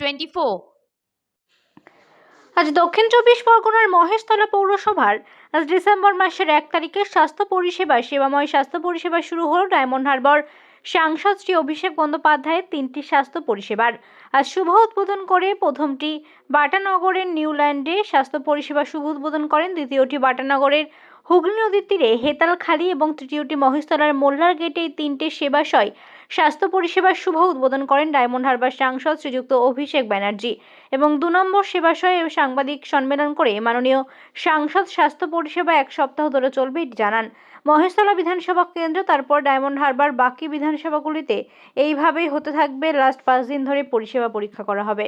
Twenty four আজ দক্ষিণ চব্বিশ পরগনার মহেশতলা পৌরসভার আজ ডিসেম্বর মাসের এক তারিখে স্বাস্থ্য পরিষেবা, সেবাময় স্বাস্থ্য পরিষেবা শুরু হলো ডায়মন্ড হারবার। সাংসদ শ্রী অভিষেক বন্দ্যোপাধ্যায়ের তিনটি স্বাস্থ্য পরিষেবার। আজ শুভ উদ্বোধন করে প্রথমটি বাটানগরের নিউল্যান্ডে স্বাস্থ্য পরিষেবা শুভ উদ্বোধন করেন, দ্বিতীয়টি বাটানগরের হুগলি নদীর তীরে হেতালখালি এবং তৃতীয়টি মহেশতলার মোল্লার গেটে এই তিনটে সেবাশয় স্বাস্থ্য পরিষেবার শুভ উদ্বোধন করেন ডায়মন্ড হারবার সাংসদ শ্রীযুক্ত অভিষেক ব্যানার্জি এবং দু নম্বর সেবাশয়ে সাংবাদিক সম্মেলন করে মাননীয় সাংসদ স্বাস্থ্য পরিষেবা এক সপ্তাহ ধরে চলবে এটি জানান। মহেশতলা বিধানসভা কেন্দ্র, তারপর ডায়মন্ড হারবার বাকি বিধানসভাগুলিতে এইভাবেই হতে থাকবে। লাস্ট পাঁচ দিন ধরে পরিষেবা পরীক্ষা করা হবে।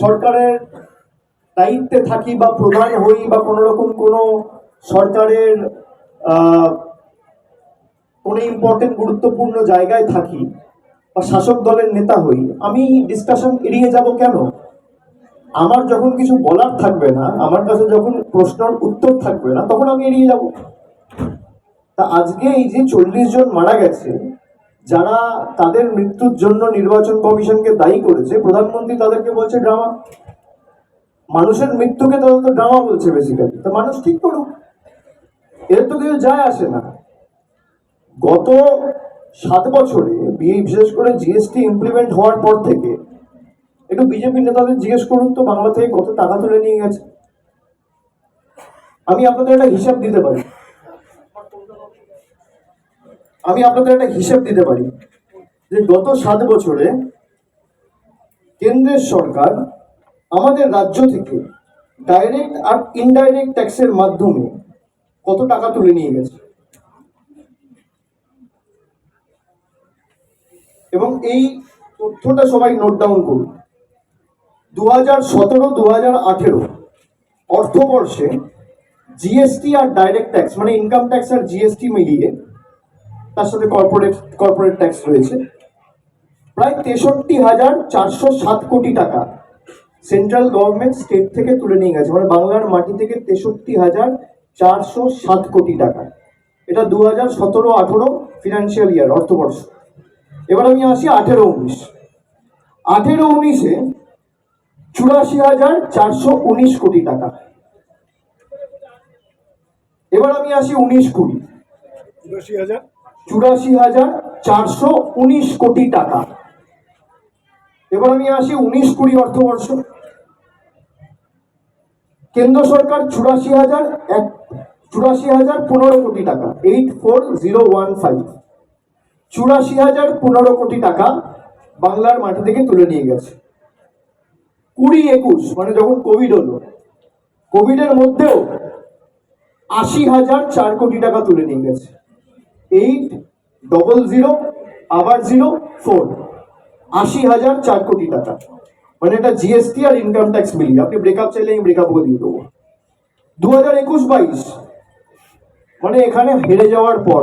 সরকারের দায়িত্বে থাকি বা প্রধান হই বা কোনো রকম কোনো সরকারের কোনো ইম্পর্টেন্ট গুরুত্বপূর্ণ জায়গায় থাকি বা শাসক দলের নেতা হই, আমি ডিসকাশন এড়িয়ে যাব কেন? আমার যখন কিছু বলার থাকবে না, আমার কাছে যখন প্রশ্নের উত্তর থাকবে না, তখন আমি এড়িয়ে যাব। তা আজকে এই যে চল্লিশ জন মারা গেছে, যারা তাদের মৃত্যুর জন্য নির্বাচন কমিশনকে দায়ী করেছে, প্রধানমন্ত্রী তাদেরকে বলছে ড্রামা। মানুষের মৃত্যুকে তারা তো ড্রামা বলছে বেসিক্যালি তো মানুষ ঠিক করুক। এর তো কিছু যায় আসে না। গত সাত বছরে বিশেষ করে জিএসটি ইমপ্লিমেন্ট হওয়ার পর থেকে একটু বিজেপি নেতাদের জিজ্ঞেস করুন তো, বাংলা থেকে কত টাকা তুলে নিয়ে গেছে। আমি আপনাদের একটা হিসাব দিতে পারি। আমি আপনাদের একটা হিসাব দিতে পারি যে গত সাত বছরে কেন্দ্রের সরকার আমাদের রাজ্য থেকে ডাইরেক্ট আর ইনডাইরেক্ট ট্যাক্সের মাধ্যমে কত টাকা তুলে নিয়ে গেছে। এবং এই তথ্যটা সবাই নোট ডাউন করুন। দু হাজার সতেরো দু হাজার আঠেরো অর্থবর্ষে জিএসটি আর ডাইরেক্ট ট্যাক্স মানে ইনকাম ট্যাক্স আর জিএসটি মিলিয়ে তার সাথে কর্পোরেট কর্পোরেট ট্যাক্স রয়েছে। প্রায় তেষট্টি হাজার চারশো সাত কোটি টাকা সেন্ট্রাল গভর্নমেন্ট স্টেট থেকে তুলে নিয়ে গেছে মানে বাংলার মাটি থেকে তেষট্টি হাজার চারশো সাত কোটি টাকা। এটা দু হাজার সতেরো আঠেরো ফিনান্সিয়াল ইয়ার অর্থবর্ষ। এবার আমি আসি আঠেরো উনিশ। আঠেরো উনিশে চুরাশি হাজার চারশো উনিশ কোটি টাকা। এবার আমি আসি উনিশ কুড়ি। চুরাশি হাজার? চুরাশি হাজার চারশো উনিশ কোটি টাকা। এবার আমি আসি উনিশ কুড়ি অর্থবর্ষ। কেন্দ্র সরকার চুরাশি হাজার এক, চুরাশি হাজার পনেরো কোটি টাকা eight four zero one five চুরাশি হাজার পনেরো কোটি টাকা বাংলার মাটি থেকে তুলে নিয়ে গেছে। কুড়ি একুশ মানে যখন কোভিড হলো কোভিডের মধ্যেও আশি হাজার চার কোটি টাকা তুলে নিয়ে গেছে। এইট ডবল জিরো আবার জিরো ফোর আশি হাজার চার কোটি টাকা। মানে এটা জিএসটি আর ইনকাম ট্যাক্স মিলিয়ে আপনি ব্রেকআপ চাইলে আমি ব্রেকআপও দিয়ে দেবো। দু হাজার একুশ বাইশ। মানে এখানে হেরে যাওয়ার পর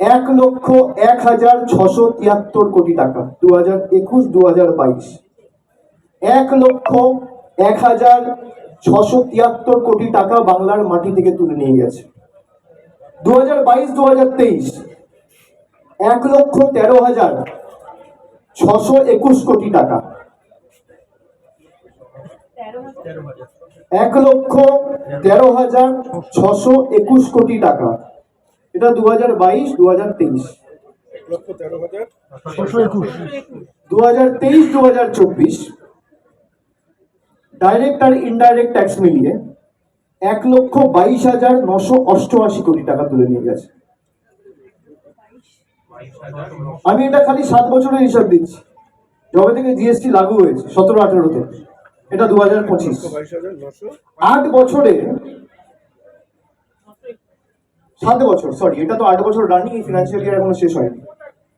এক লক্ষ এক হাজার ছশো তিয়াত্তর কোটি টাকা। দু হাজার একুশ দু হাজার বাইশ। এক লক্ষ এক হাজার ছশো তিয়াত্তর কোটি টাকা বাংলার মাটি থেকে তুলে নিয়ে গেছে। দু হাজার বাইশ দু হাজার তেইশ। এক লক্ষ তেরো হাজার ছশো একুশ কোটি টাকা। এক লক্ষ তেরো হাজার ছশো একুশ কোটি টাকা। এটা দু হাজার বাইশ দু হাজার তেইশ দু হাজার তেইশ দু হাজার চব্বিশ। ডাইরেক্ট আর ইনডাইরেক্ট ট্যাক্স মিলিয়ে এক লক্ষ বাইশ হাজার নশো অষ্টআশি কোটি টাকা তুলে নিয়ে গেছে। আমি এটা খালি সাত বছরের হিসাব দিচ্ছি। যবে থেকে জিএসটি লাগু হয়েছে, সতেরো, আঠেরোতে। এটা দু হাজার পঁচিশ। আট বছরে সাত বছর সরি এটা তো আট বছর রানিং এই ফিনান্সিয়াল ইয়ার এখনও শেষ হয়নি।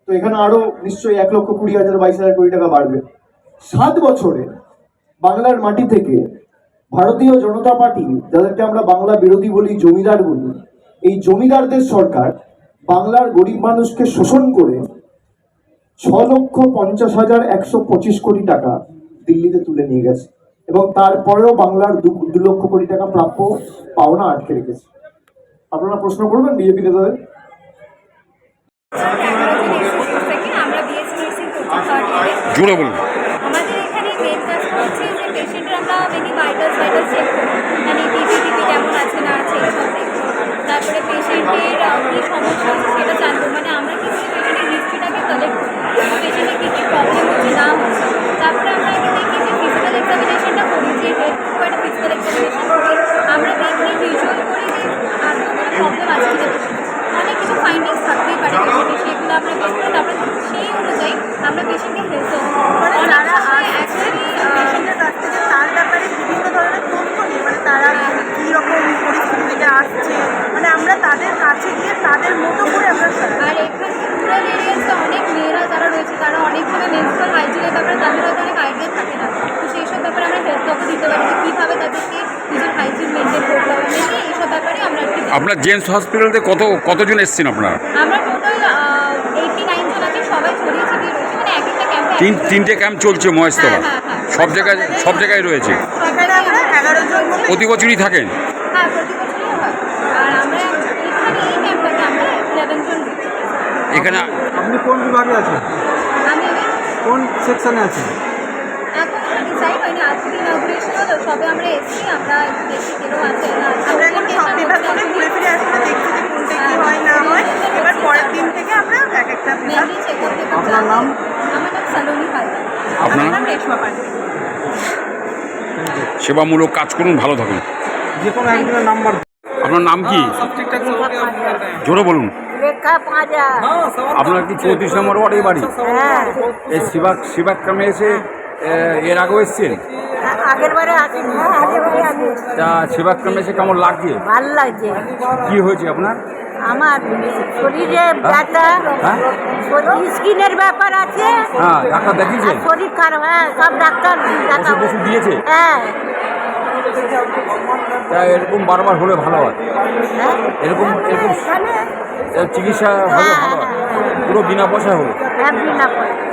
তো এখানে আরও নিশ্চয়ই এক লক্ষ কুড়ি হাজার, বাইশ হাজার কোটি টাকা বাড়বে। সাত বছরে বাংলার মাটি থেকে ভারতীয় জনতা পার্টি, যাদেরকে আমরা বাংলা বিরোধী বলি জমিদার বলি, এই জমিদারদের সরকার বাংলার গরিব মানুষকে শোষণ করে ছ লক্ষ পঞ্চাশ হাজার একশো পঁচিশ কোটি টাকা দিল্লিতে তুলে নিয়ে গেছে। এবং তারপরেও বাংলার দু দু লক্ষ কোটি টাকা প্রাপ্য পাওনা আটকে রেখেছে। আপনারা প্রশ্ন করবেন বিজেপি নেতাদের? জোরে বলুন। আমাদের এখানে মেন কাজটা হচ্ছে যে পেশেন্টের আমরা মেনি চেক করি মানে বিপি টিপি কেমন আছে না আছে এইসব দেখব তারপরে পেশেন্টের কী সমস্যা আছে সেটা জানব মানে আমরা কি করি পেশেন্টের হিস্ট্রিটাকে কালেক্ট করি পেশেন্টের কী কী প্রবলেম হচ্ছে না হচ্ছে তারপরে আমরা আগে দেখি যে ফিজিক্যাল এক্সামিনেশনটা করি যে হেড টু একটা ফিজিক্যাল এক্সামিনেশন করি আমরা দেখি ভিজুয়াল করি যে আর প্রবলেম আছে কিনা পেশেন্ট অনেক কিছু ফাইন্ডিংস থাকতেই পারে পেশেন্টের সেগুলো আমরা বের করে তারপরে সেই অনুযায়ী আমরা পেশেন্টকে হেল্প মানে অনেক যারা সময় আসছে actually, আহ, পেশেন্টের কাছ থেকে তার ব্যাপারে বিভিন্ন ধরনের তথ্য নিই মানে তারা কীরকম পরিস্থিতি থেকে আসছে মানে আমরা তাদের কাছে গিয়ে তাদের মতো করে আমরা সারাই। আর এখানে রুরাল এরিয়াতে অনেক মেয়েরা যারা রয়েছে তারা অনেকভাবে মেনস্ট্রাল হাইজিনের ব্যাপারে তাদের হয়তো অনেক আইডিয়া থাকে না তো সেই সব ব্যাপারে আমরা হেল্প তখন দিতে পারি যে কীভাবে তাদেরকে নিজের হাইজিন মেনটেন করতে হবে। মেনলি এইসব ব্যাপারে আমরা একটু আপনার জেন্টস হসপিটালতে কত কতজন এসেছেন আপনারা? আমরা টোটাল এইটটি নাইন জন আছি সবাই ছড়িয়ে ছিটিয়ে রয়েছে। মানে এক একটা ক্যাম্পে তিন তিনটে ক্যাম্প চলছে মহেশতলা। হ্যাঁ, হ্যাঁ, হ্যাঁ। সব জায়গায় সব জায়গায় রয়েছে। প্রতি বছরই থাকেন? হ্যাঁ প্রতি বছরই হয়। আর আমরা এখানে এই ক্যাম্পটাতে আমরা ইলেভেন জন এখানে আপনি কোন বিভাগে আছেন? আমি কোন সেকশনে আছেন? এখন ডিসাইড হয়নি আজকে হলো সবে আমরা এসেছি আমরা কেরো আছে না আমরা এখন সব বিভাগ করে ঘুরে ফিরে আসলে দেখছি যে কোনটা কী হয় না হয়। এবার পরের দিন থেকে আমরা এক একটা বিভাগ চেক আপনার নাম? আমার নাম সালোনি হালদার। আপনার আমার নাম? রেশমা পান্ডে। সেবামূলক কাজ করুন ভালো থাকুন। যে কোনো একজনের নাম্বার আপনার নাম কি? জোরে বলুন। আপনার কি চৌত্রিশ নম্বর ওয়ার্ডের বাড়ি? হ্যাঁ এই শিবাক শিবাক্রমে এসে এ, এর আগেও এসছেন? আগের বারে আসি হ্যাঁ আগের বারে আমি তা এসে কেমন লাগছে? ভালো লাগছে। কি হয়েছে আপনার? আমার শরীরে ব্যথা হ্যাঁ? স্কিনের ব্যাপার আছে। হ্যাঁ ডাক্তার দেখিয়েছেন আর শরীর খারাপ হ্যাঁ সব ডাক্তার ওষুধ দিয়েছে? হ্যাঁ। তা এরকম বারবার হলে ভালো হয়। হ্যাঁ? এরকম এরকম এখানে চিকিৎসা হলে ভালো হয়। পুরো বিনা পয়সা হলো। হ্যাঁ বিনা পয়সা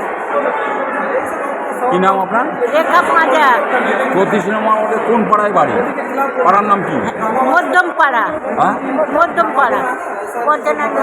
কি নাম আপনার? রেখা পাঁজা চৌত্রিশ নম্বর আমাদের কোন পাড়ায় বাড়ি? পাড়ার নাম কি? মধ্যম পাড়া হ্যাঁ? মধ্যম পাড়া পঞ্চানন্দ